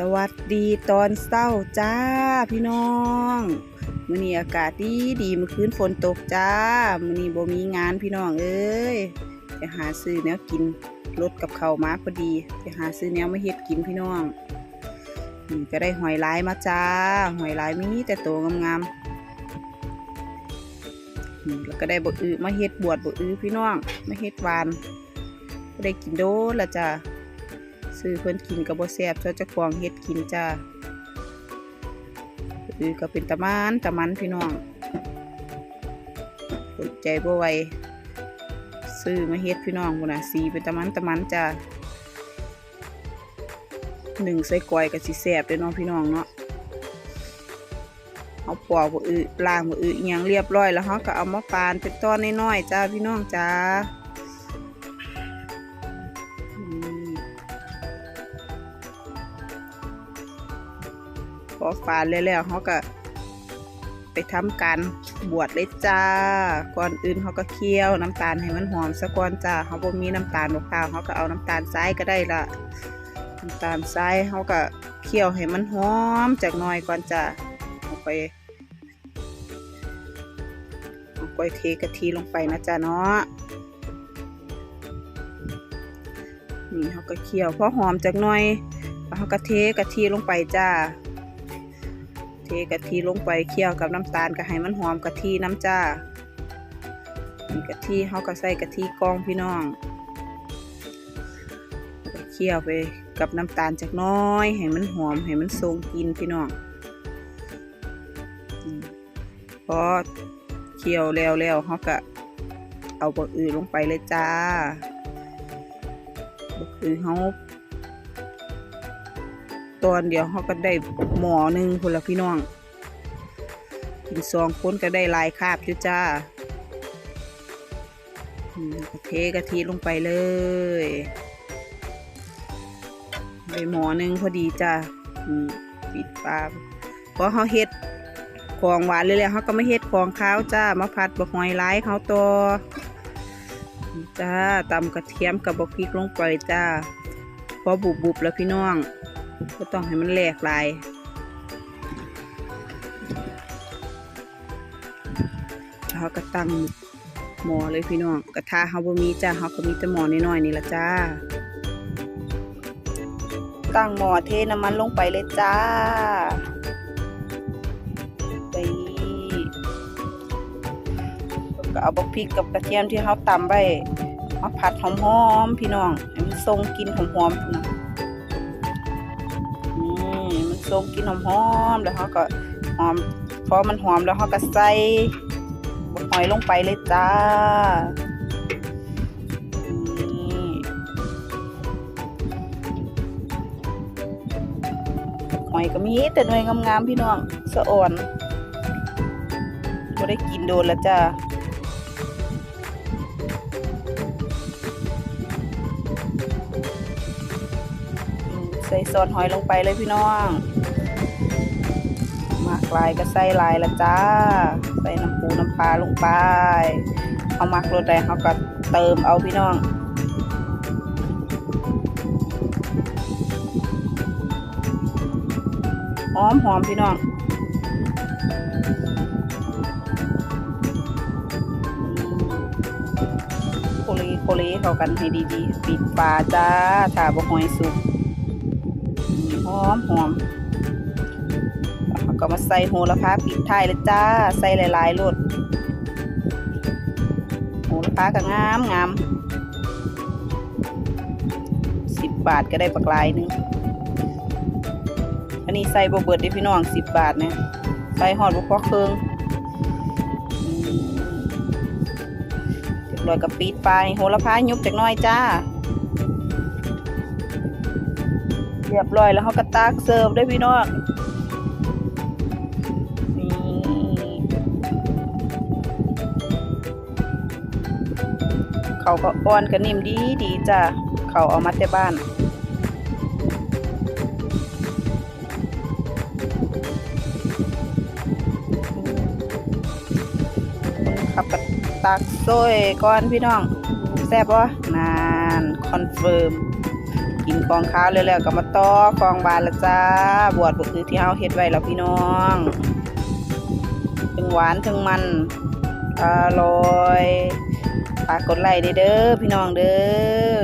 สวัสดีตอนเศร้าจ้าพี่น้องมื้อนี้อากาศดีดีเมื่อคืนฝนตกจ้ามื้อนี้บ่มีงานพี่น้องเอ้ยไปหาซื้อแนวกินรถกับเขามาพอดีไปหาซื้อแนวมาเฮ็ดกินพี่น้องนี่ก็ได้หอยลายมาจ้า หอยลายมีแต่โตวงามๆนี่แล้วก็ได้บกอือมาเฮ็ดบวชบกอือพี่น้องมาเฮ็ดหวานก็ได้กินโดนละจ้า ซื้อเพิ่นกินกับบ่แซ่บเจ้าจะควงเฮ็ดกินจ้าอือก็เป็นตะมันตะมันพี่น้องสนใจบ่ไหวซื้อมาเฮ็ดพี่น้องพุ่นน่ะสีเป็นตะมันตะมันจ้าหนึ่งใส่กอยก็สิแซบเด้อเนาะพี่น้องเนาะเอาปอกบ่อือล้างบ่อือยังเรียบร้อยแล้วเฮาก็เอามาปานเป็นต้อนน้อยๆจ้าพี่น้องจ้า อฝานแล้วเขาก็ไปทำการบวชเลยจ้า ก่อนอื่นเขาก็เคี่ยวน้ำตาลให้มันหอมซะก่อนจ้าเขาบ่มีน้ำตาลมะพร้าวเขาก็เอาน้ำตาลทรายก็ได้ละน้ำตาลทรายเขาก็เคี่ยวให้มันหอมจากหน่อยก่อนจ้าเอาไปเอาไปเทกะทิลงไปนะจ้าเนาะนี่เขาก็เคี่ยวพอหอมจากหน่อยเขาก็เทกะทิลงไปจ้า เทกะทิลงไปเคี่ยวกับน้ำตาลก็ให้มันหอมกะทิน้ำจ้านี่กะทิเขาก็ใส่กะทิกองพี่น้องเคี่ยวไปกับน้ำตาลจากน้อย ให้มันหอมให้มันทรงกินพี่น้องอืมพอเคี่ยวแล้วแล้วเขาก็เอาบะอือลงไปเลยจ้าบะอือเขา ตอนเดี๋ยวเขาก็ได้หมอหนึ่งคนละพี่น้อง กินสองคนก็ได้ลายคาบอยู่จ้าเทกะทิลงไปเลยได้หมอหนึ่งพอดีจ้าปิดปลาพอเขาเฮ็ดของหวานเลยแหละเขาก็ไม่เฮ็ดของข้าวจ้ามาผัดบะหอยไร้เขาตัวจ้าตำกระเทียมกับบะพริกลงไปจ้าพอบุบๆแล้วพี่น้อง ก็ต้องให้มันแหลกลายเขาก็ตั้งหมอเลยพี่น้องกระทะเขาบ่มีจ้าเขาก็มีแต่หมอน้อยๆนี่ละจ้า ตั้งหมอเทน้ำมันลงไปเลยจ้าไปก็เอาบักพริกกับกระเทียมที่เขาตำไว้มาผัดหอมๆพี่น้องให้มันทรงกลินหอมๆนะ มมันทรงกินหอมๆแล้วเขาก็หอมพอมันหอมแล้วเขาก็ใส่บหอยลงไปเลยจ้าหอยก็มีแต่หน่วยงามๆพี่น้องสะอ่อนก็ได้กินโดนแล้วจ้า ใส่ซอสหอยลงไปเลยพี่น้อง มากลายก็ใส่ลายละจ้า ใส่น้ำปูน้ำปลาลงไปเอามักรสใดเขาก็เติมเอาพี่น้องหอมหอมพี่น้องโคลีโคลีเข้ากันให้ดีๆ ปิดฝาจ้าถ้าบ่หอยสุก หอมหอมก็มาใส่โหระพาปิดท้ายเลยจ้า ใส่หลายๆรสโหระพาก็งามงามสิบบาทก็ได้ปักลายหนึงอันนี้ใส่บ่เบิดเด้พี่น้องสิบบาทเนี่ยใส่หอดบ่พอเครื่องเรียบร้อยกับปีดไปโหระพายุบจากน้อยจ้า เรียบร้อยแล้วเขาก็ตากเสิร์ฟได้วยพี่น้องนี่เขาก็อ่อนก็นิ่มดีดีจ้าเขาเอามาแต่บ้านขับกตักโซ่ก่อนพี่น้อง แซ่บวะนาน คอนเฟิร์ม กินกองข้าวแล้วๆก็มาต้อกองบานละจ้า บวชบุคือที่เฮาเฮ็ดไว้แล้วพี่น้องถึงหวานถึงมันอร่อยฝากกดไลค์เด้อพี่น้องเด้อ